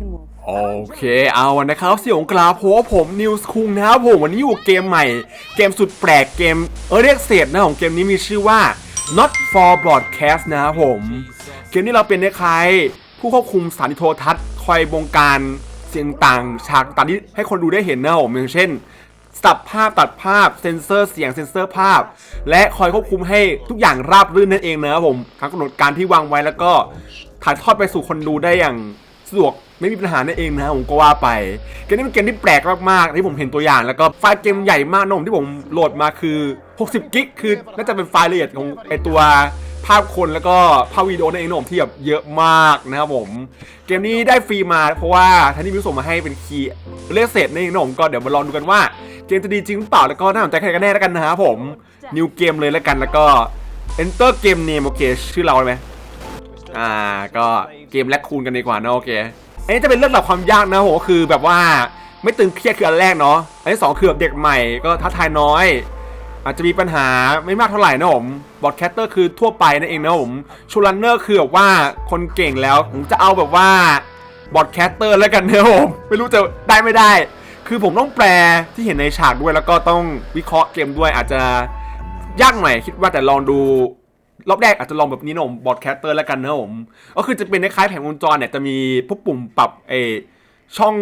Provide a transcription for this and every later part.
I'm Megan Wolf. โอเค เอานะครับเสี่ยงกลาเพผมนิวส์คุงนะครับผมวันนี้อยู่เกมใหม่ เกมสุดแปลกเกม เออเรียกเศษนะของเกมนี้มีชื่อว่า not for broadcast นะครับผม เกมนี้เราเป็นคล้ายผู้ควบคุมสถานีโทรทัศน์คอยบงการเสียงต่างฉากต่างที่ให้คนดูได้เห็นนะผมอย่างเช่นสับภาพตัดภาพเซ็นเซอร์เสียงเซ็นเซอร์ภาพ และคอยควบคุมให้ทุกอย่างราบรื่นนั่นเองนะครับผมทางกำหนดการที่วางไว้แล้วก็ถ่ายทอดไปสู่คนดูได้อย่าง สะดวกไม่มีปัญหานั่นเองนะผมก็ว่าไปเกมนี้เป็นเกมที่แปลกมากๆที่ผมเห็นตัวอย่าง แล้วก็ไฟล์เกมใหญ่มากนมที่ผมโหลดมาคือ 60 กิกคือน่าจะเป็นไฟล์ละเอียดของไอตัวภาพคนแล้วก็ภาพวิดีโอนั่นเองนะผมที่แบบเยอะมากนะครับผม เกมนี้ได้ฟรีมาเพราะว่าท่านที่มิวส่งมาให้เป็นคีย์เรียกเศษนั่นเองนะผมก็เดี๋ยวมาลองดูกันว่าเกมจะดีจริงหรือเปล่าแล้วก็น่าสนใจใครกันแน่แล้วกันนะครับผมนิวเกมเลยแล้วกันแล้วก็ enter game name โอเคชื่อเราไหมอ่าก็ เกมแลกคูณกันดีกว่านะโอเค อันนี้จะเป็นเรื่องราวความยากนะโหคือแบบว่าไม่ตึงเครียดคืออันแรกเนาะ อันที่สองคือแบบเด็กใหม่ก็ท้าทายน้อย อาจจะมีปัญหาไม่มากเท่าไหร่นะผมบอดแคสเตอร์คือทั่วไปนั่นเองนะผมชูรันเนอร์คือแบบว่าคนเก่งแล้วผมจะเอาแบบว่าบอดแคสเตอร์แล้วกันนะผมไม่รู้จะได้ไม่ได้ คือผมต้องแปลที่เห็นในฉากด้วยแล้วก็ต้องวิเคราะห์เกมด้วยอาจจะยากหน่อยคิดว่าแต่ลองดู รอบแรกอาจจะลองแบบนี้นะผมบอดแคสเตอร์แล้วกันนะผม ก็คือจะเป็นคล้ายๆแผงวงจรเนี่ยจะมีพวกปุ่มปรับเอช่อง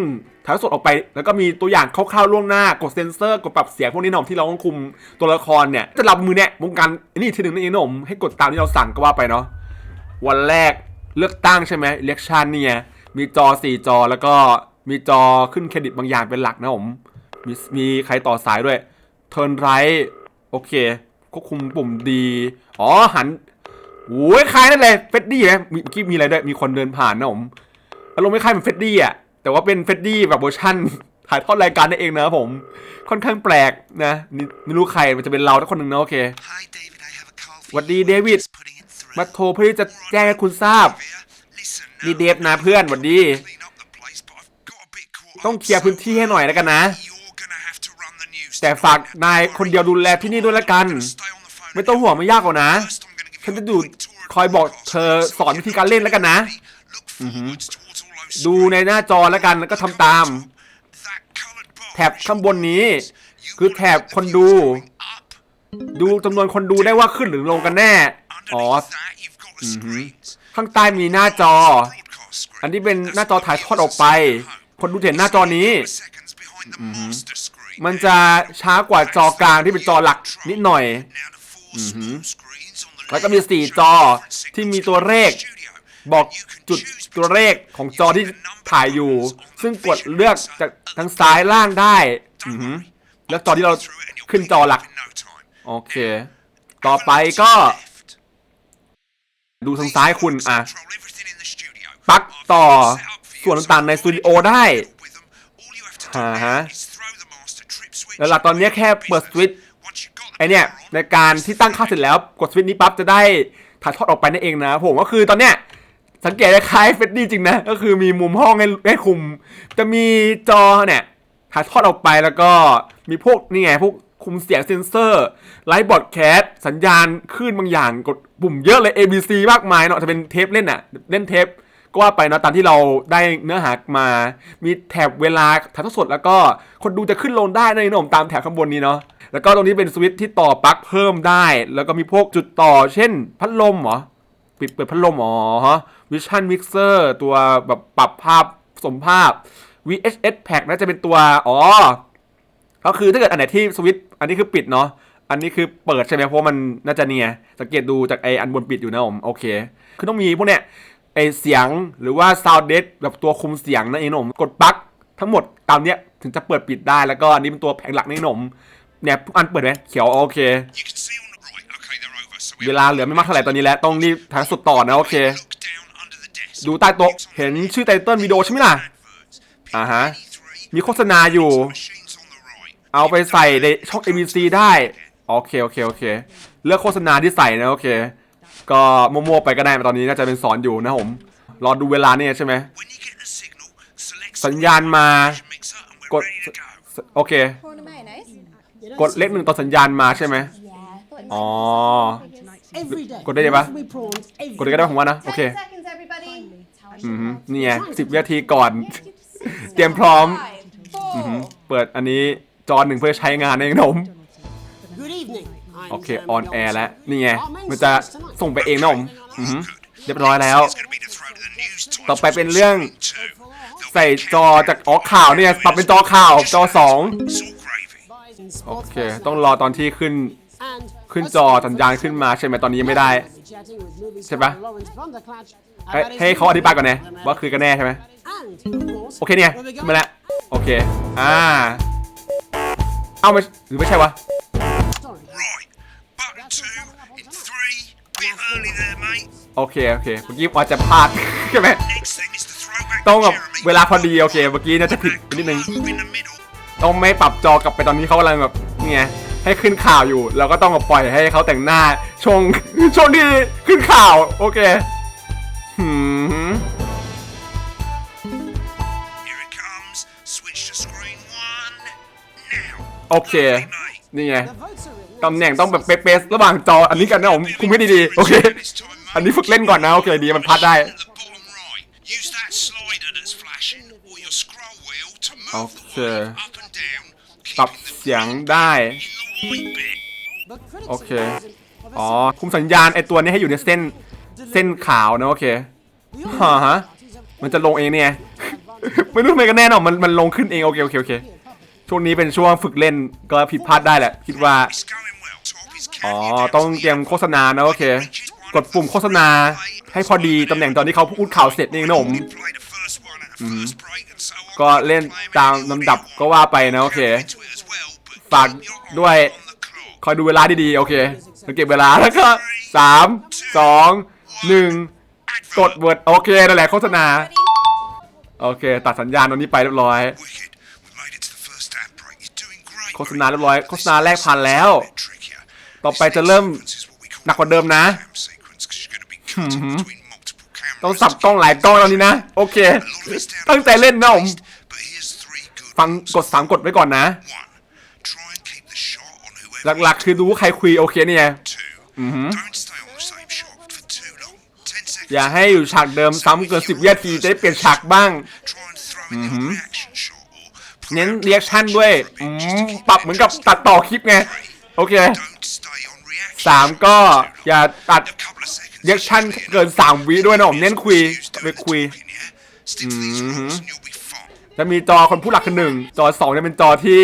ถ่ายสดออกไป แล้วก็มีตัวอย่างคร่าวๆล่วงหน้ากดเซนเซอร์กดปรับเสียงพวกนี้นะผมที่เราต้องคุมตัวละครเนี่ยจะรับมือเนี่ยวงการนี่ทีหนึ่งนี่เองนะผมให้กดตามที่เราสั่งก็ว่าไปเนาะวันแรกเลือกตั้งใช่ไหมเลือกชันเนี่ยมีจอสี่จอแล้วก็มีจอขึ้นเครดิตบางอย่างเป็นหลักนะผมมีมีใครต่อสายด้วยเทิร์นไรโอเค ควบคุมปุ่มดีอ๋อหันโอ้ยคล้ายนั่นเลยเฟดดี้ไหมมีเมื่อกี้มีอะไรด้วยมีคนเดินผ่านนะผมอารมณ์ไม่คล้ายเหมือนเฟดดี้อะแต่ว่าเป็นเฟดดี้แบบเวอร์ชั่นถ่ายทอดรายการนั่นเองนะผม ค่อนข้างแปลกนะนี่ไม่รู้ใครมันจะเป็นเราทุกคนหนึ่งนะโอเค Hi, David. I have a call for หวัดดีเดวิดมาโทรเพื่อที่จะแจ้งให้คุณทราบนี่เดฟนะเพื่อนหวัดดี ต้องเคลียร์พื้นที่ให้หน่อยแล้วกันนะ แต่ฝากนายคนเดียวดูแลที่นี่ด้วยละกัน ไม่ต้องห่วงไม่ยากหรอกนะ ฉันจะดูคอยบอกเธอสอนวิธีการเล่นแล้วกันนะ ดูในหน้าจอแล้วกันแล้วก็ทำตาม แถบข้างบนนี้ คือแถบคนดู ดูจำนวนคนดูได้ว่าขึ้นหรือลงกันแน่ อ๋อ ข้างใต้มีหน้าจอ อันนี้เป็นหน้าจอถ่ายทอดออกไป คนดูเห็นหน้าจอนี้ มันจะช้ากว่าจอกลางที่เป็นจอหลักนิดหน่อย Now the four small screens on the แล้วก็มี left สี่ show จอ different ที่มี signals ตัวเลข from the studio. บอก And you can จุด choose ตัวเลขของจอที่ between the number ถ่ายอยู่ buttons on the ซึ่งกด visual เลือก cursor จาก at ทาง the ซ้ายล่างได้อือ Don't หือ worry. แล้วจอที่เรา I'll go through it and you'll ขึ้น pick จอ it หลัก up in no time. โอเค ต่อไปก็ Left. ดูทางซ้ายคุณอะ Control everything in the studio. ปลั๊ก I've ต่อ got it set up for you, ส่วนต่างๆใน so สตูดิโอได้ with them, all you have to do อ่า now ฮะ is throw the master trip switch แล้วหลักตอนนี้แค่เปิดสวิตช์ Once you've got the ไอเนี่ยในการที่ตั้งค่าเสร็จแล้วกดสวิตช์นี้ปั๊บจะได้ถ่ายทอดออกไปนั่นเองนะผมก็คือตอนเนี้ยสังเกตคล้ายเฟดดี้จริงนะก็คือมีมุมห้องให้ให้คุม จะมีจอเนี่ยถ่ายทอดออกไปแล้วก็มีพวกนี่ไงพวกคุมเสียงเซนเซอร์ไลฟ์บอร์ดแคสสัญญาณคลื่นบางอย่างกดปุ่มเยอะเลย ABC มากมายเนาะจะเป็นเทปเล่นอะเล่นเทป ก็ว่าไปเนาะตามที่เราได้เนื้อหามา มีแถบเวลาถ่ายทอดสด แล้วก็คนดูจะขึ้นลงได้นะนี่ผมตามแถบข้างบนนี้เนาะแล้วก็ตรงนี้เป็นสวิตช์ที่ต่อปลั๊กเพิ่มได้ แล้วก็มีพวกจุดต่อ เช่น พัดลมเหรอปิดเปิดพัดลมอ๋อฮะวิชั่นมิกเซอร์ตัวแบบปรับภาพสมภาพ VHS Pack น่าจะเป็นตัว อ๋อ ก็คือถ้าเกิดอันไหนที่สวิตอันนี้คือปิดเนาะ อันนี้คือเปิดใช่ไหมเพราะมันน่าจะเนี่ย สังเกตดูจากไออันบนปิดอยู่นะผม โอเค คือต้องมีพวกเนี้ย ไอเสียงหรือว่า sound d e แบบตัวคุมเสียงนั่นเองนมกดปลั๊กทั้งหมดตามเนี้ยถึงจะเปิดปิดได้แล้วก็อันนี้เป็นตัวแผงหลักนี่นมเนี่ยทุกอันเปิดไหมเขียวโอเค เวลาเหลือไม่มากเท่าไหร่ตอนนี้แล้วต้องรีบทางสุดต่อนะโอเค ดูใต้โต๊ะเห็นชื่อไตเติ้ลวิดีโอใช่ไหมล่ะอ่าฮะมีโฆษณาอยู่ เอาไปใส่ในช่อง ABC ได้ โอเค โอเค โอเค เลือกโฆษณาที่ใส่นะ โอเค ก็มั่วๆไปก็ได้ตอนนี้น่าจะเป็นสอนอยู่นะผมรอดูเวลาเนี่ยใช่ไหม When you get the signal, select สัญญาณมา the mixer and we're กด ready to go. โอเค Corn and mayonnaise? กดเลขหนึ่งต่อสัญญาณมาใช่ไหม Yeah. อ๋อ Every day. Good day, ba? Rosemary prawns every กดเลยก็ได้ผมว่านะโอเค Ten seconds, everybody. อือหือนี่ไงสิบวินาทีก่อน เตรียมพร้อมอือหือเปิดอันนี้จอหนึ่งเพื่อใช้งานเองนะผม Good evening. โอเคออนแอร์แล้วนี่ไงมันจะส่งไปเองนะผมอือหือเรียบร้อยแล้ว ต่อไปเป็นเรื่องใส่จอจากอ๋อข่าวเนี่ยปรับเป็นจอข่าวจอสองโอเค ต้องรอตอนที่ขึ้นขึ้นจอสัญญาณขึ้นมาใช่ไหมตอนนี้ยังไม่ได้ ใช่ปะให้ให้เขาอธิบายก่อนนะว่าคือกันแน่ใช่ไหมโอเคเนี่ยมาแล้วโอเค อ่า เอ้าไม่หรือไม่ใช่วะ early there, mate. โอเค โอเคเมื่อกี้ว่าจะพลาด ใช่ไหม Next thing is to throw back ต้องแบบ to Jeremy. เวลาพอดี โอเค เมื่อกี้น่าจะผิดไปนิดนึง Move in the middle. ต้องไม่ปรับจอกลับไปตอนนี้เขากำลังแบบนี่ไงให้ขึ้นข่าวอยู่ เราก็ต้องแบบปล่อยให้เขาแต่งหน้าช่วง ช่วงที่ขึ้นข่าว โอเคหืม Here it comes. Switch to screen one. Now. โอเค Mate. นี่ไง ตำแหน่งต้องแบบเป๊ะๆระหว่างจออันนี้กันนะผมคุมให้ดีๆโอเค This time, mate. อันนี้ฝึกเล่นก่อนนะโอเคดีมันพัดได้ At the bottom right. Use that slider that's flashing or your scroll wheel to move the Okay. word up and down. ปรับ Keeping the เสียงได้ in the white bit. โอเค อ๋อ คุมสัญญาณไอตัวนี้ให้อยู่ในเส้น เส้นขาวนะโอเคฮะฮะมันจะลงเองเนี่ย ไม่รู้ทำไมกันแน่นอนมันมันลงขึ้นเองโอเคโอเคโอเคช่วงนี้เป็นช่วงฝึกเล่นก็ผิดพลาดได้แหละ คิดว่า อ๋อ ต้องเตรียมโฆษณานะโอเค กดปุ่มโฆษณาให้พอดีตำแหน่งตอนที่เขาพูดข่าวเสร็จนี่นะผมก็เล่นตามลำดับก็ว่าไปนะโอเค ฝากด้วยคอยดูเวลาดีๆโอเคสังเกตเวลาแล้วก็สามสองหนึ่งกดเวิร์ดโอเคนั่นแหละโฆษณา โอเค ตัดสัญญาณตรงนี้ไปเรียบร้อย โฆษณาเรียบร้อย โฆษณาแรกพันแล้ว ต่อไปจะเริ่ม This is what we call หนักกว่าเดิมนะ cam sequence 'cause you're gonna be cutting between multiple cameras. ต้องสับกล้องหลายกล้องตอนนี้นะ โอเค ตั้งใจเล่นนะผม But here's three good ฟัง ones. กดสามกดไว้ก่อนนะ One, try and keep the shot on whoever หลักๆ คือดูว่าใครคุยโอเคเนี่ย two. Don't stay on the same shot for too long. Ten seconds. อย่าให้อยู่ฉากดิมซ้ำเกินสิบวินาทีจะได้เปลี่ยนฉากบ้าง Try and throw in your reaction shot or put เน้น out เรียกชั่นด้วยอืมปรับเหมือนกับตัดต่อคลิปไง โอเค สามก็อย่าตัด A couple of seconds. เรียกชั่นเกินสามวิด้วยนะผมเน้นคุย Use to ไปคุย talking, yeah? Stick to these rules and you'll be fine. จะมีจอคนผู้หลักคือหนึ่งจอสองเนี่ยเป็นจอที่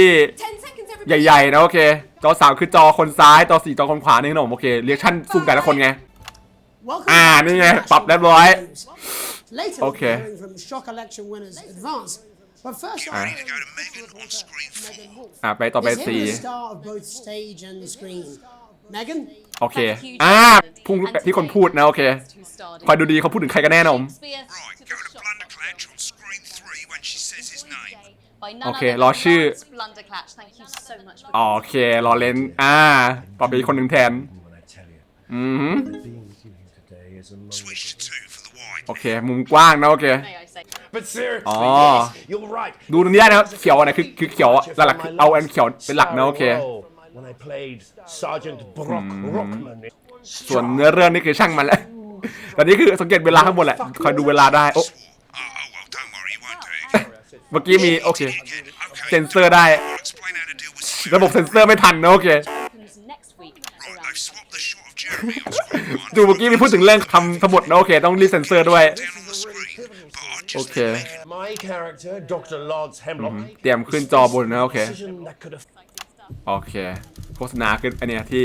ใหญ่ๆนะโอเค จอสามคือจอคนซ้าย จอสี่จอคนขวานี่นะผมโอเคเรียกชั่นซูมแต่ละคนไง Welcome Ah, back to นี่ไง National ปรับเรียบร้อย News. Later, Okay. we'll be hearing from shock election winners advance. But first, We need to go to Megan on screen four. อะไปต่อไป is him สี่ the star of both stage and the screen. Megan, โอเค อ่าพุ่งที่คนพูดนะ โอเค คอยดูดีเขาพูดถึงใครกันแน่นะผม Right, go to Blunderclatch on screen three when she says his name. โอเครอชื่อ โอเค รอเลนอ่า ต่อไปอีกคนหนึ่งแทน when I tell you. อือหือ Being with you here today is a long Switch to two for the wide. โอเค มุมกว้างนะ โอเค But seriously, Oh. yes, you're right. ดูตรงนี้ได้นะครับเขียวอันไหนคือคือเขียวหลักๆคือเอาอันเขียวเป็นหลักนะ โอเค When I played Sergeant Brock Rockman. ส่วนเนื้อเรื่องนี่คือช่างมันแล้วตอนนี้คือสังเกตเวลาข้างบนแหละ คอยดูเวลาได้ โอ้ Oh, oh well, don't worry, you won't do it. เมื่อกี้มี โอเค Again, okay. เซ็นเซอร์ได้ I'll explain how to deal with ระบบเซ็นเซอร์ไม่ทันนะโอเค Right, they've swapped the shot of Jeremy on screen one. ดูเมื่อกี้มีพูดถึงเรื่องคำทั้งหมดนะโอเค ต้องรีบเซ็นเซอร์ด้วย Down on the screen, but I just Okay. think Megan My character, Dr. Lodge Hemlock. เตรียมขึ้นจอบนนะโอเค โอเคโฆษณาขึ้นอันเนี้ยที่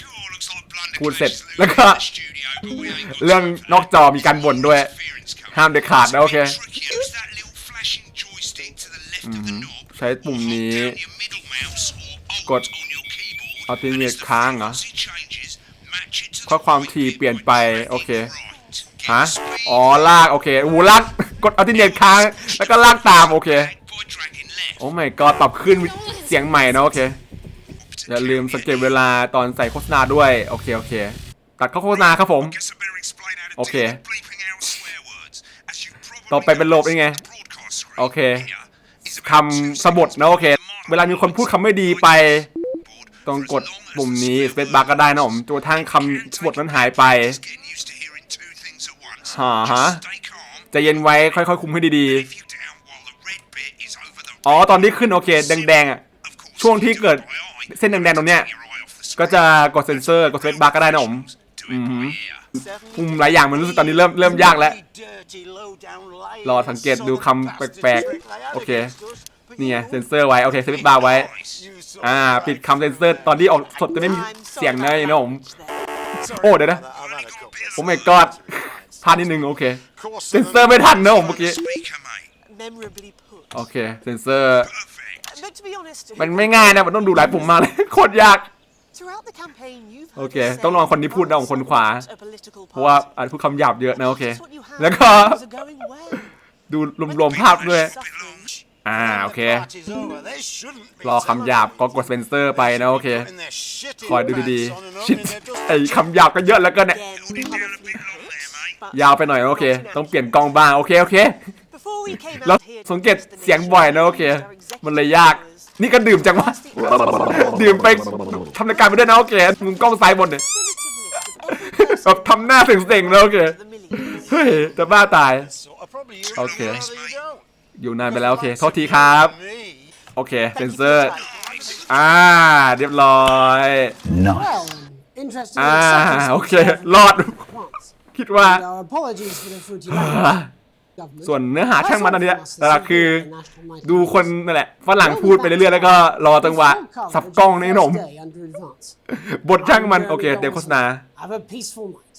sure looks like Blunderclatch พูดเสร็จ is leaving แล้วก็ the studio, but we ain't got เรื่องนอกจอมีการบ่นด้วย interference coming. ห้ามเด็ดขาดนะโอเค Tricky, use that little flashing joystick to the left of the knob. ใช้ปุ่มนี้ Down your middle mouse or กด Alt on your keyboard. Alternate and as the ค้างเหรอ frequency changes, match it to the ข้อความ right ที bit เปลี่ยน by ไป dragging โอเค right. Keep ฮะ speed อ๋อลากโอเคอูลากกดอัลติเนตค้างแล้วก็ลากตามโอเค back by dragging left. โอ้ไม่ก็ปรับขึ้นเสียงใหม่นะโอเค อย่าลืมสังเกตเวลาตอนใส่โฆษณาด้วย โอเค โอเค ตัดเข้าโฆษณาครับผม Guess I better explain how to Okay. deal with bleeping out swear words. As you probably ต่อไปเป็นโลบนี่ไง know, the broadcast screen โอเค here is about คำสะบดนะโอเค เวลามีคนพูดคำไม่ดีไป board ต้อง for as กด long as ปุ่ม the นี้ swear สเปซบาร์ก็ได้นะผมจนกระทั่งคำสะบดนั้นหายไป Getting used to hearing two things at once. Uh-huh. Just stay calm ใจเย็นไว้ค่อยๆคุมให้ดี If you down while the red bit is over the ๆอ๋อ ตอนที่ขึ้นโอเค แดงๆอะ Of course, ช่วงที่เกิด by eye. เส้นแดงๆตรงเนี้ยก็จะกดเซนเซอร์กดสเปซบาร์ก็ได้นะผม Do it by ear. มุมหลายอย่างมันรู้สึกตอนนี้เริ่มเริ่มยากแล้ว รอสังเกตดูคำแปลกๆ โอเค นี่ไงเซนเซอร์ไว้ โอเคสเปซบาร์ไว้ อ่า ปิดคำเซนเซอร์ ตอนที่ออกสดจะไม่มีเสียงนะนะผม โอ้ เดี๋ยวนะโอ้ my god พลาดนิดนึง โอเค เซนเซอร์ไม่ทันนะผมเมื่อกี้ โอเค เซนเซอร์ Perfect. But to be honest, มันไม่ง่ายนะมันต้องดูหลายปุ่มมากเลย โคตรยาก throughout the campaign, you've heard โอเค us say ต้องลองคนนี้พูดนะของคนขวา a political เพราะว่า party. อาจพูดคำหยาบเยอะนะโอเค That's what you had. แล้วก็ Things are going well. ดูรวมๆภาพด้วย Suffering. อ่าโอเครอคำหยาบก็กดเซนเซอร์ไปนะโอเคคอยดูดีๆชิดไอคำหยาบก็เยอะแล้วก็เนี่ย Again, It'll be colourful a bit long there, mate. but ยาวไปหน่อยนะโอเค ต้องเปลี่ยนกล้องบ้างโอเคโอเค before we came แล้ว out here to สังเกต address the เสียง nation, บ่อยนะโอเค our executive มันเลยยาก powers, นี่ก็ดื่มจังวะ the definitive ดื่มไปทำรายการไปด้วยนะโอเคมุมกล้องซ้ายบนเนี่ย list of every แบบทำหน้าเซ็งๆนะโอเค person, the millions. เฮ้ยจะบ้าตาย โอเค อยู่นานไปแล้วโอเคโทษทีครับ โอเคเซนเซอร์ อ่า เรียบร้อย Well, interesting. อ่า acceptance โอเค รอด once. คิดว่า And our apologies for the fruity language. government. ส่วนเนื้อหาช่างมันอันเนี้ย That's แต่ all ละ from us, คือ the national night ดู out. คนนั่นแหละฝรั่งพูดไปเรื่อยๆแล้วก็รอจังหวะ Full สับ coverage กล้อง of ใน the ขนม first day under advance. บทช่างมัน โอเค เดี๋ยวโฆษณา Have a peaceful night.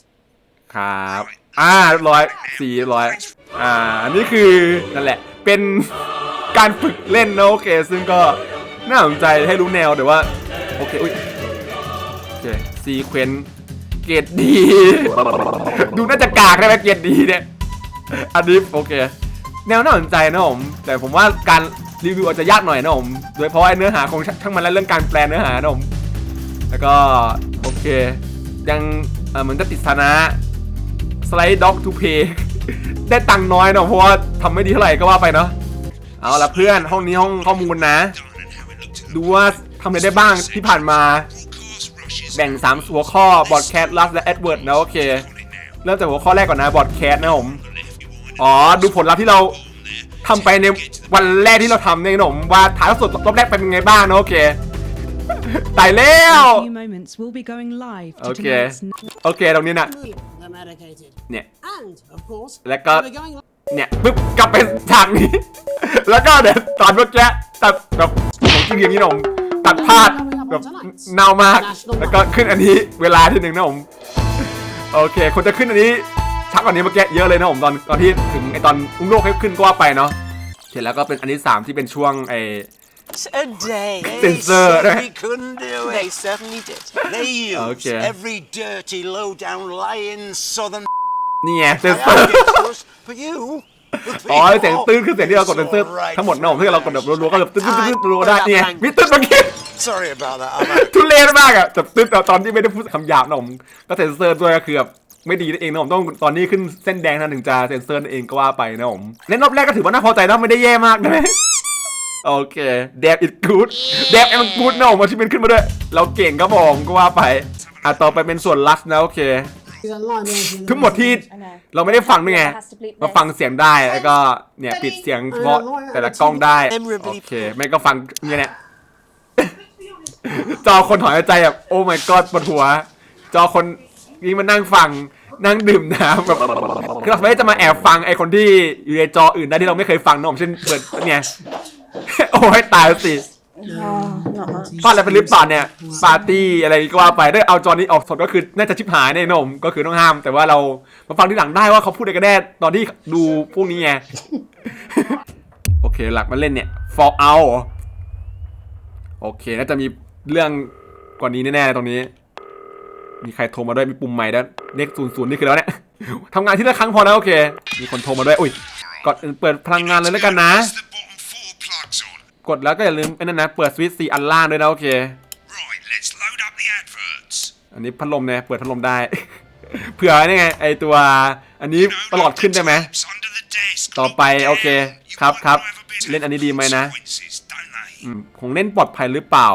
ครับอ่าเรียบร้อยสี่เรียบร้อยอ่าอันนี้คือนั่นแหละ เป็นการฝึกเล่นนะโอเค ซึ่งก็น่าสนใจให้รู้แนวแต่ว่า โอเค อุ้ยโอเคซีเควนต์เกรดดี ดูน่าจะกากได้ไหมเกรดดีเนี่ย อันนี้โอเค แนวน่าสนใจนะผมแต่ผมว่าการรีวิวอาจจะยากหน่อยนะผมโดยเฉพาะไอ้เนื้อหาของช่างมันและเรื่องการแปลเนื้อหานะผมแล้วก็โอเค ยังเหมือนจะติดสถานะสไลด์ด็อกทูเพย์ได้ตังค์น้อยเนาะเพราะว่าทำไม่ดีเท่าไหร่ก็ว่าไปเนาะเอาละเพื่อนห้องนี้ห้องข้อมูลนะ ดูว่าทำอะไรได้บ้างที่ผ่านมา แบ่ง3หัวข้อบอดแคสต์ลัสและแอดเวิร์ดนะโอเค เริ่มจากหัวข้อแรกก่อนนะบอดแคสต์นะผม อ๋อ ดูผลลัพธ์ที่เราทำไปในวันแรกที่เราทำเนี่ยนะผมว่าถ่ายทอดสดรอบแรกเป็นยังไงบ้างนะโอเคตายแล้ว In a few moments, we'll be going live to Okay. tonight's โอเคตรงนี้นะ Move the medicated. เนี่ย And, of course, Let go. we're going เนี่ยปึ๊บกลับไปฉากนี้ แล้วก็เดี๋ยวตอนเมื่อกี้ตัดแบบผมจริงอย่างนี้นะผมตัดพลาดแบบเน่ามาก แล้วก็ขึ้นอันนี้เวลาที่หนึ่งนะผมโอเคคนจะขึ้นอันนี้ ชักกว่านี้เมื่อกี้เยอะเลยนะผมตอนตอนที่ถึงไอตอนอุ้งโลกให้ขึ้นก็ว่าไปเนาะเสร็จแล้วก็เป็นอันที่สามที่เป็นช่วงไอ A day. Censor. They couldn't do They it. certainly did. They used Okay. every dirty, low-down, lying southern นี่ไงเซนเซอ I ร์ get us, but you. the อ๋อ people เสียงตื้นคือเสียงที่เรากดเซนเซอร์ right ทั้งหมดนะผมถ้าเรากดแบบรัวๆก็แบบตื้นๆๆรัวๆได้ I- เนี่ยมีตื้นเมื่อกี้ Sorry about that. I'm out. ทุเรศมากอะแต่ตื้นตอนที่ไม่ได้พูดคำหยาบนะผมก็เซ็นเซอร์ด้วยก็คือแบบ ไม่ดีนั่นเองนะผมต้องตอนนี้ขึ้นเส้นแดงนะถึงจะเซ็นเซอร์นั่นเองก็ว่าไปนะผมเล่นรอบแรกก็ถือว่าน่าพอใจนะไม่ได้แย่มากนะโอเคแดบอิดกูดแดบเอ็มกูดนะผมมาที่เป็นขึ้นมาด้วย เราเก่งก็บอกก็ว่าไปอะต่อไปเป็นส่วนลัสนะโอเค ทั้งหมดที่เราไม่ได้ฟังด้วยไงมาฟังเสียงได้แล้วก็เนี่ยปิดเสียงเฉพาะแต่ละกล้องได้โอเคไม่ก็ฟังเนี่ยเนี่ยจอคนถอนหายใจแบบโอ้ my god ปวดหัว จอคน นี่มานั่งฟังนั่งดื่มน้ำแบบคือเราไม่ได้จะมาแอบฟังไอคนที่อยู่ในจออื่นได้ที่เราไม่เคยฟังนะผมเช่นเปิดเนี่ยโอ้ยตายสิพลาดอะไรไปหรือเปล่าเนี่ยปาร์ตี้อะไรก็ว่าไปได้เอาจอนี้ออกสดก็คือน่าจะชิบหายแน่นอนก็คือต้องห้าม แต่ว่าเรามาฟังที่หลังได้ว่าเขาพูดอะไรกันแน่ตอนที่ดูพวกนี้ไงโอเคหลักมาเล่นเนี่ย fall out เหรอโอเคน่าจะมีเรื่องกว่านี้แน่ๆตรงนี้ มีใครโทรมาด้วยมีปุ่มใหม่ด้วยเลขศูนย์ศูนย์นี่คือแล้วเนี่ยทำงานที่ละครั้งพอแล้วโอเค มีคนโทรมาด้วย อุ้ยก่อนเปิดพลังงานเลยแล้วกันนะ กดแล้วก็อย่าลืมไอ้นั่นนะ เปิดสวิตช์สี่อันล่างด้วยนะโอเค อันนี้พัดลมเนี่ยเปิดพัดลมได้ เผื่อนี่ไงไอตัว อันนี้ตลอดขึ้นได้ไหม ต่อไปโอเคครับครับเล่นอันนี้ดีไหมนะ consequences, don't they? อืมของเล่นปลอดภัยหรือเปล่า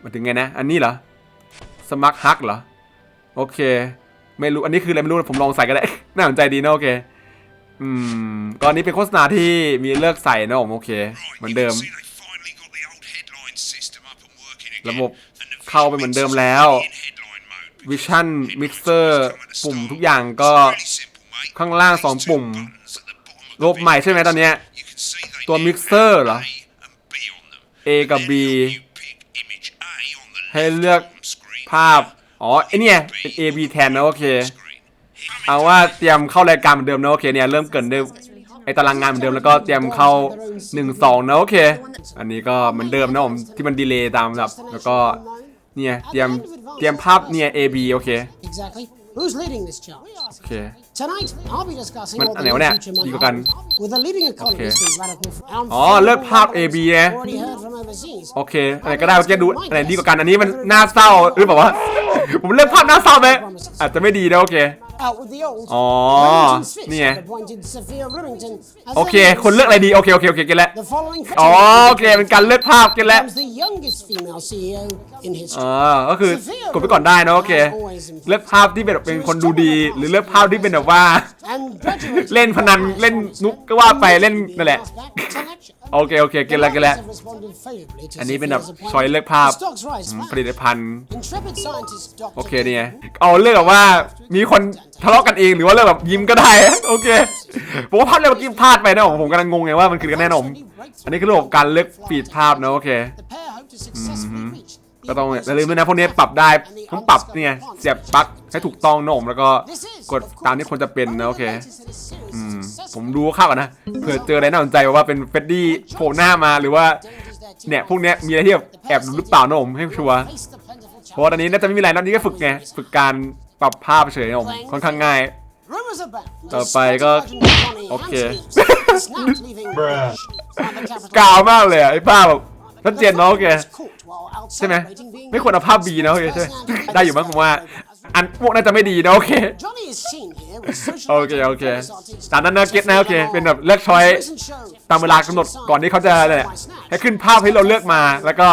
หมายถึงไงนะ อันนี้เหรอ สมัคฮักเหรอ โอเค ไม่รู้ อันนี้คืออะไรไม่รู้ ผมลองใส่ก็ได้ น่าสนใจดีเนาะโอเค อืมก่อนนี้เป็นโฆษณาที่มีเลือกใส่เนาะโอเค เหมือนเดิม ระบบเข้าไปเหมือนเดิมแล้ววิชั่นมิกเซอร์ปุ่มทุกอย่างก็ข้างล่างสองปุ่มรบปใหม่ใช่ไหมตอนเนี้ย ตัวมิกเซอร์เหรอ A กับ B ให้เลือก ภาพ อ๋อไอเนี่ยเป็น A B แทนนะโอเค Screen. เอาว่าเตรียมเข้ารายการเหมือนเดิมนะโอเคเนี่ยเริ่มเกรินด้วยไอตารางงานเหมือนเดิมแล้วก็เตรียมเข้า 1 2นะโอเค อันนี้ก็เหมือนเดิมนะผมที่มันดีเลย์ตามลำดับแล้วก็เนี่ยเตรียมเตรียมภาพเนี่ย A B โอเค Exactly. Who's leading this charge? โอเค Tonight, I'll be discussing Man, all the ano, new wala. future Di ko money kan- with a leading economist Okay. in radical I'm Oh, fairly look, well pop aware AB, of eh? Already heard from overseas. โอเคอะไรก็ได้ว่าจะดูอะไรดีกว่ากันอันนี้มันน่าเศร้าหรือเปล่าวะ ผมเลือกภาพน่าเศร้าไหมอาจจะไม่ดีนะโอเค Out with the old. Oh, Remington Smith yeah. have appointed Sophia Remington as โอเค their คนเลือกอะไรดี โอเค โอเค โอเค เกันแล้ว The following อ๋อโอเค เป็นการเลือกภาพ เกันแล้ว becomes the youngest female CEO in history. อ๋อก็คือกดไปก่อนได้นะโอเค เลือกภาพที่เป็นเป็นคนดูดี หรือเลือกภาพที่เป็นแบบว่า And graduated เล่นพนันเล่นนุกก็ว่าไปเล่นนั่นแหละ Back election. โอเคโอเคเกันแล้วเกันแล้ว Have responded favourably to อันนี้เป็นแบบ Sophia's ช้อย appointment. เลือกภาพ The stocks rise อืม fast. ผลิตภัณฑ์ Intrepid scientist Dr. โอเคเนี่ยเอาเรื่องแบบว่ามีคนทะเลาะกันเองหรือว่าเรื่องแบบยิ้มก็ได้ โอเคผมว่าภาพเรื่องเมื่อกี้พลาดไปนะผมผมกำลังงงไงว่ามันคือกันแน่นอนอันนี้คือระบบการเลือกฟีดภาพนะโอเค The pair hope to successfully reach the ก็ต้อง opposite อย่าลืมด้วยนะพวกนี้ปรับได้ต้องปรับเนี่ยเสียบปลั๊กให้ถูกต้องนะผมแล้วก็กดตามที่ควรจะเป็นนะโอเคอืมผมดูข้าวกันนะเผื่อเจออะไรน่าสนใจว่าเป็นเฟดดี้โผล่หน้ามาหรือว่าเนี่ยพวกเนี้ยมีอะไรที่แบบแอบดูหรือเปล่านะผมให้ชัวร์ Face the plentiful เพราะว่าตอนนี้น่าจะไม่มีอะไรนอกนี้ก็ฝึกไงฝึกการปรับภาพเฉยๆนะผมค่อนข้างง่าย Rumors about ต่อไปก็โอเค Bruh. กาวมากเลยอะไอ้ภาพแบบชัดเจนเนาะโอเค ใช่ไหมไม่ควรเอาภาพบีนะโอเคใช่ไหมได้อยู่มั้งผมว่า อันพวกน่าจะไม่ดีนะโอเค Johnny is seen here with social โอเคโอเคตามนั้นนะเก็ตนะโอเค เป็นแบบเลือกช้อยตามเวลากำหนดก่อนที่เขาจะเนี่ยให้ขึ้นภาพให้เราเลือกมา แล้วก็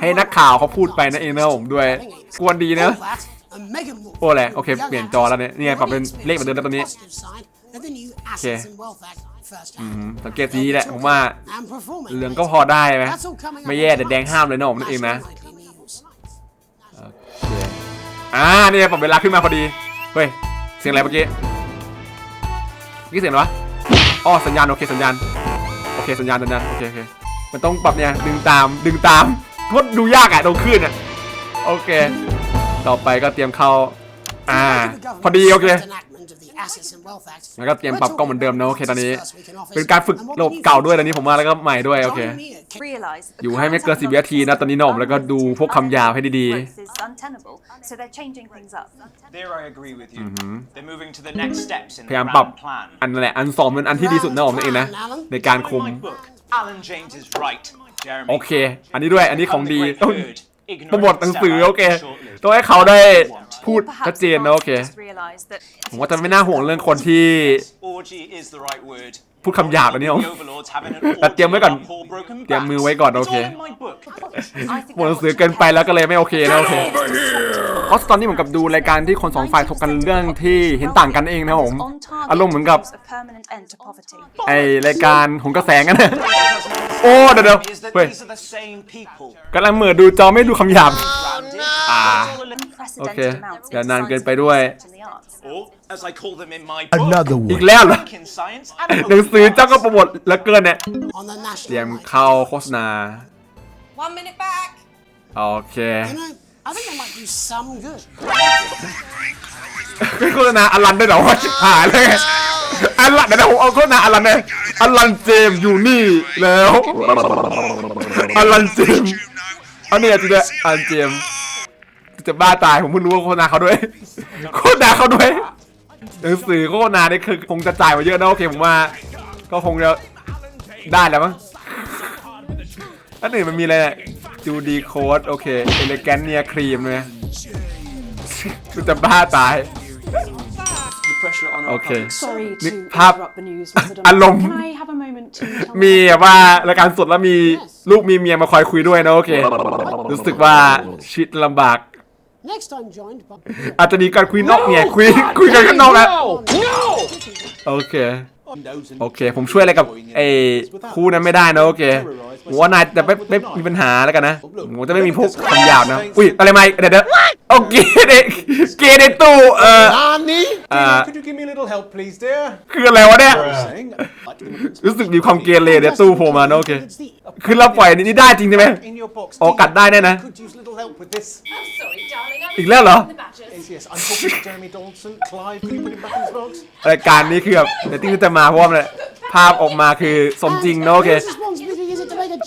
ให้นักข่าวเขาพูดไปนั่นเองนะผมด้วยกวนดีนะโอ้แหละโอเคเปลี่ยนจอแล้วเนี่ยเนี่ยปรับเป็นเลขเหมือนเดิมแล้วตอนนี้โอเคอืม สังเกตสีแหละผมว่าเหลืองก็พอได้ไหมไม่แย่แต่แดงห้ามเลยนะผมนั่นเองนะโอเคอ่าเนี่ยปรับเวลาขึ้นมาพอดีเฮ้ยเสียงอะไรเมื่อกี้เมื่อกี้เสียงอะไรวะอ๋อสัญญาณโอเคสัญญาณโอเคสัญญาณสัญญาณโอเคโอเคมันต้องปรับเนี่ยดึงตามดึงตามเพราะดูยากอะตรงขึ้นอะโอเค ต่อไปก็เตรียมเข้าอ่า พอดีโอเค แล้วก็เตรียมปรับกล้องเหมือนเดิมนะโอเคตอนนี้ เป็นการฝึกระบบเก่าด้วยตอนนี้ผมว่าแล้วก็ใหม่ด้วยโอเค Realise that the อยู่ให้ไม่เกิน current 10วินาทีนะตอนนี้หน่อมแล้วก็ดูพวกคำหยาบให้ดี growth is untenable, so they're changing things up. There I agree with you. They're moving to the next steps in ๆพยายาม the ปรับ grand plan. อันนั่นแหละอันสองเป็นอันที่ดีสุดนะผมนั่นเองนะในการคุม In my book, Alan James is right, Jeremy. โอเค อันนี้ด้วยอันนี้ของดี The great ต้อง herd, ignorant โปรโมทหนังสือ sterile, โอเค short-lived. ต้องให้เขาได้ พูด Or perhaps ชัดเจน the นะโอเค market just realised that ผมว่าจะไม่น่าห่วงเรื่องคนที่ Orgy is the right word. พูดคำหยาบอันนี้ผม The overlords having an แต่เตรียมไว้ก่อน orgy on poor broken เตรียม backs. มือไว้ก่อนโอ It's เค all in my book. I think หมดหนังสือเกินไปแล้วก็เลยไม่โอเคนะโอเคเพราะตอนนี้เหมือนกับดูรายการที่คนสองฝ่ายถกกันเรื่องที่เห็นต่างกันเองนะผม on target อารมณ์เหมือนกับ towards a permanent end to poverty. ไอรายการหงกระแสกันนะโอ้เดี๋ยวเดี๋ยว Is that เฮ้ย these are the same people. กำลังเหมือดูจอไม่ดูคำหยาบ Branded. Ah. It's all a little- Unprecedented Okay. amounts อย่า in นานเกิน science ไปด้วย research and the arts. Or, as I call them in my book, Another อีก one. แล้วเหรอ in science หนังสือเจ้าก็โปรโมทเหลือเกินเนี่ย on the เตรียม national เข้าโฆษณา One minute back. โอเค You know, I think that might do some good. เป็นโฆษณาอลันด้วยเหรอว่าชิบหายเลยอลันเดี๋ยวนะผมเอาโฆษณาอลันเลยอลันเจมส์อยู่นี่แล้วอลันเจมส์อันนี้จริงด้วยอลันเจมส์ จะบ้าตายผมเพิ่งรู้ว่าโฆษณาเขาด้วยโฆษณาเขาด้วยหนังสือโฆษณานี่คือคงจะจ่ายมาเยอะนะโอเคผมว่าก็คงจะได้แล้วมั้งอันอื่นมันมีอะไรเนี่ยจูดีโค้ดโอเคเอเลแกนเนียครีมเลยกูจะบ้าตายโอเค Sorry to นึกภาพ interrupt the news, Mr. Donovan. อารมณ์ Can I have a moment to tell มีแบบว่ารายการสดแล้วมีลูกมีเมียมาคอยคุยด้วยนะโอเค รู้สึกว่าชีวิตลำบาก Next I'm joined by อาจจะมีการคุยนอกเนี่ยคุยคุยกันข้างนอกแล้ว no! โอเค โอเค ผมช่วยอะไรกับไอ้คู่นั้นไม่ได้นะโอเค ผมว่านายจะไม่ไม่มีปัญหาแล้วกันนะผมจะไม่มีพวกคำหยาบนะ อุ้ยอะไรมาเดี๋ยวเดี๋ยวโอเคเด็กเกย์ในตู้เอ่อ Nani? อ่า Could you give me a little help, please, dear? คืออะไรวะเนี่ย Saying, I'd like to give a รู้สึกมีความเกเรในตู้โผล่มานะโอเค It's the คือเราปล่อยนี่ได้จริงใช่ไหม in your box. โอ้กัดได้แน่นะ Could use a little help with this. Sorry, darling. I อีกแล้วเหรอ the badgers. Yes, yes. I'm talking to Jeremy Donaldson. Clive, could you put him back in his box? รายการนี้คือแบบเดี๋ยวที่จะมาเพราะว่ามันภาพออกมาคือสมจริงนะโอเค Whose responsibility is it มี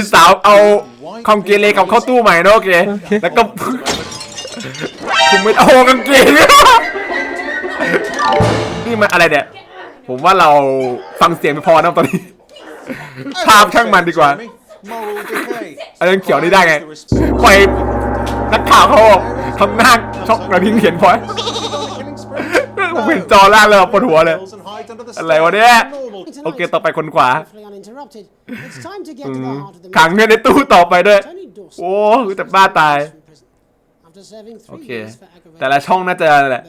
decent สาวเอา white ความเกเรกลับเข้าตู้ใหม่นะโอเคแล้วก็ผมไม่เอากางเกงนี่มันอะไรเนี่ยผมว่าเราฟังเสียงไม่พอนะตอนนี้ภาพช่างมันดีกว่า Jeremy. Moral decay. อันนั้นเขียวนี่ได้ไง The responsibility ปล่อยนักข่าวเขาทำหน้าช็อกกระทิ้งเห็นพอย of the killing spree. ผมเห็นจอล่างเลยปวดหัวเลย And hide under the อะไรวะเนี่ย stairs. Normal. โอเค ต่อไปคนขวา Hopefully uninterrupted. It's time to get to the heart of the ขัง matter. เงินในตู้ต่อไปด้วย Tony Dawson โอ้แต่บ้าตาย from prison. After serving โอ three เค years for aggravated แต่ละช่องน่าจะแหละ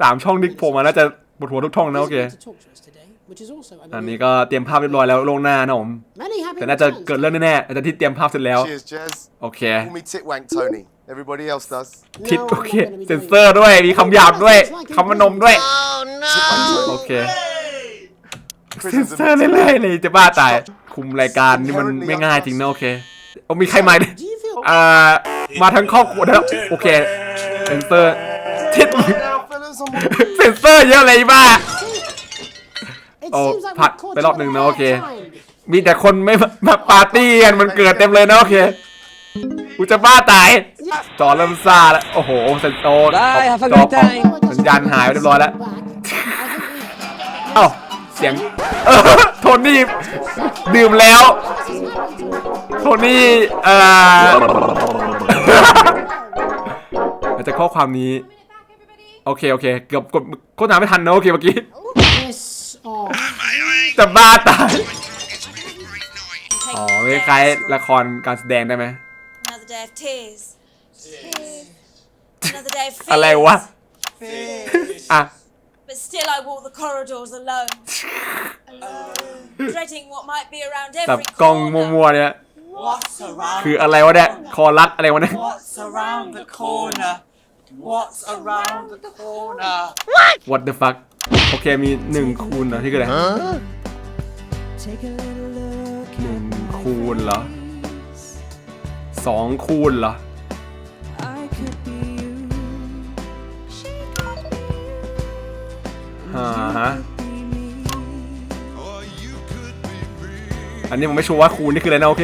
สามช่องที่โผล่มาน่าจะปวดหัวทุกช่องนะโอเค He's going to talk to us today, which is also, I อัน believe, นี้ก็เตรียมภาพเรียบร้อยแล้วลวงหน้านะผม many happy แต่น่าจะ returns เกิดเรื่องแน่ๆอาจจะที่เตรียมภาพเสร็จแล้ว Cheers, Jez. โอเค Call me Titwank Tony. Everybody else does. ทิศ No, โอ I'm เค not gonna be เซ็น doing เซอร์ด้วยมีคำหยาบด้วยคำมนมด้วย โอเค เซ็น Prison's เซอร์ a เรื่อยๆเลยจะบ้าตาย คุมรายการนี่มันไม่ง่ายจริงนะโอเคโอ้มีใครมาเนี่ย Do you feel อ่ามาทั้งครอบครัวแล้วโอเคเซ็นเซอร์ทิศ Now, fellas, I'm เซ็นเซอร์เยอะเลยบ้า it Oh, seems like ผัด we've caught ไป you รอบ at หนึ่ง a นะ bad โอเค time. มีแต่คนไม่มามาปาร์ตี้กันมันเกิดเต็มเลยนะโอเค กูจะบ้าตาย จอเริ่มซ่าแล้ว โอ้โหเซนโตจอสัญญาณหายไปเรียบร้อยแล้ว เอ้า เสียงเออโทนี่ดื่มแล้ว โทนี่เอ่อมันจะข้อความนี้ โอเค โอเค เกือบกดโฆษณาไม่ทันนะโอเคเมื่อกี้ Yes, oh, จะบ้าตาย It's been a great night. อ๋อคล้ายๆละครการแสดงได้ไหม Another day of tears. Another day of fears. อะไรวะ อะ But still, I walk the corridors alone. Dreading what might be around แบบ every กล้อง corner. มัวๆเนี่ย What's around? คืออะไรวะเนี่ย คอรัดอะไรวะเนี่ย What's around the corner? What's around the corner? What the fuck โอเคมีหนึ่งคูณเหรอที่คืออะไรหนึ่งคูณเหรอสองคูณเหรอ ฮ่าฮะอันนี้ผมไม่ชัวร์ว่าคูณนี่คืออะไรนะโอเค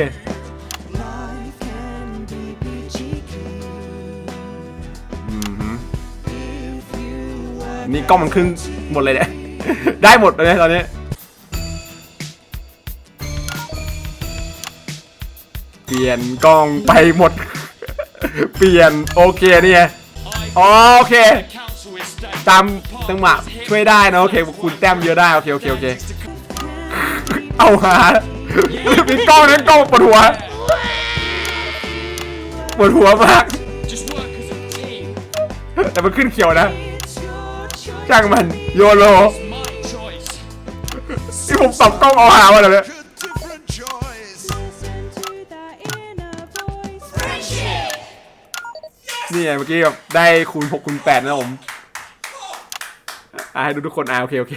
อืมฮึนี่กล้องมันขึ้นหมดเลยเนี่ย ได้หมดเลยนะตอนนี้เปลี่ยนกล้องไปหมด เปลี่ยนโอเคนี่ไงอ๋อโอเค ตามจังหวะ ช่วยได้นะโอเคคุณแต้มเยอะได้โอเคโอเคโอเคเอาหามีกล้องนั้นกล้องปวดหัวปวดหัวมาก แต่มันขึ้นเขียวนะช่างมันโยโลที่ผมสับกล้องเอาหามาเลยนี่ยนี่ไงเมื่อกี้แบบได้คูณ6คูณ8นะผม อะให้ดูทุกคนอะโอเคโอเค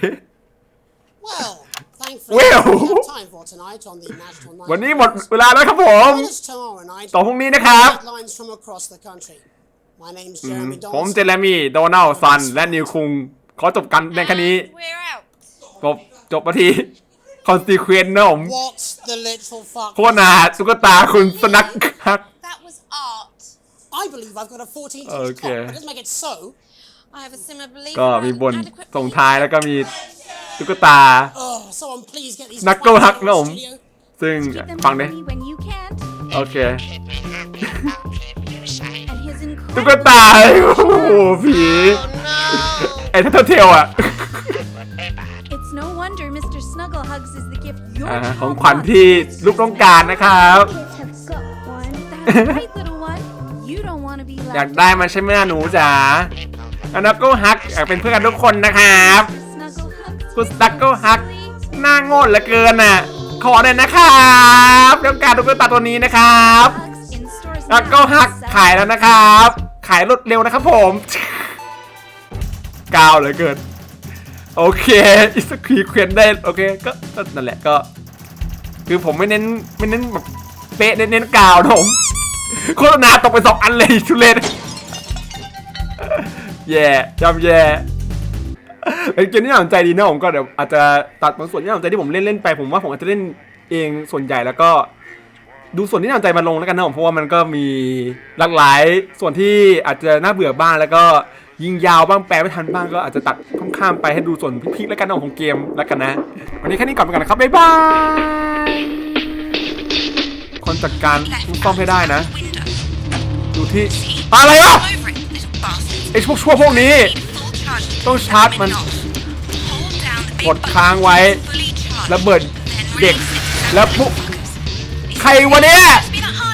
well, thankfully, Well. we have time for tonight on the National Night. วันนี้หมดเวลาแล้วครับผม Join us tomorrow night. ต่อพรุ่งนี้นะครับ Headlines from across the country. My name's อืม Jeremy ผม Donaldson. เจเรมี่โดนัลด์ซัน และนิวคุง ขอจบกันในแค่นี้ And we're out. จบจบมาทีคอนซีเควนต์นะผม What the little fuck? โคตรนาตุ๊กตาคุณสนักฮัก That was art. I believe I've got a 14 inch Okay. cock. That doesn't make it so. I have a similar belief. ก็มี around บน adequate ส่งท้ายแล้วก็มีตุ๊กตา Oh, someone please get these. Knuckle fucks hack out of no. the studio. ซึ่ง Keep them ฟังดิ company when you can't. โอเค And his ตุ๊ก incredible ตา โอ้โหผีไอ้ทัตเทอร์เทลอะ It's no wonder Mr. Snugglehugs is the gift your อ่า child ของขวัญ wants. ที่ลูกต้องการนะครับ Kids have got one. That's right, little one. You don't want to be อยาก left ได้มันใช่ไหมล่ะหนูจ๋า แล้วนักก็ฮักอยากเป็นเพื่อนกันทุกคนนะครับคุณสตั๊กก็ฮักหน้าโง่เหลือเกินอะ ขอเลยนะครับต้องการตุ๊กตาตัวนี้นะครับ Hugs in stores แล้วก็ฮักขายแล้วนะครับ ขายรวดเร็วนะครับผมก้าวเหลือเกินโอเคอิสคีเควนได้โอเคก็นั่นแหละก็ คือผมไม่เน้นไม่เน้นแบบเป๊ะเน้นเน้นกาวนะผมโฆษณาตกไปสองอันเลยทุเรศ แย่จำแย่เป็นเกมที่น่าสนใจดีนะผมก็เดี๋ยวอาจจะตัดบางส่วนที่น่าสนใจที่ผมเล่นเล่นไปผมว่าผมอาจจะเล่นเองส่วนใหญ่แล้วก็ดูส่วนที่น่าสนใจมาลงแล้วกันนะผมเพราะว่ามันก็มีหลากหลายส่วนที่อาจจะน่าเบื่อบ้างแล้วก็ยิงยาวบ้างแปลไม่ทันบ้างก็อาจจะตัดข้ามไปให้ดูส่วนพีคๆแล้วกันนะของเกมแล้วกันนะ วันนี้แค่นี้ก่อนไปก่อนนะครับบ๊ายบายคนจัดการต้องให้ได้นะ ดูที่อะไรอะ ไอพวกชั่วพวกนี้ ต้องชาร์จมันกดค้างไว้ระเบิดเด็กแล้วพวกใครวะเนี่ย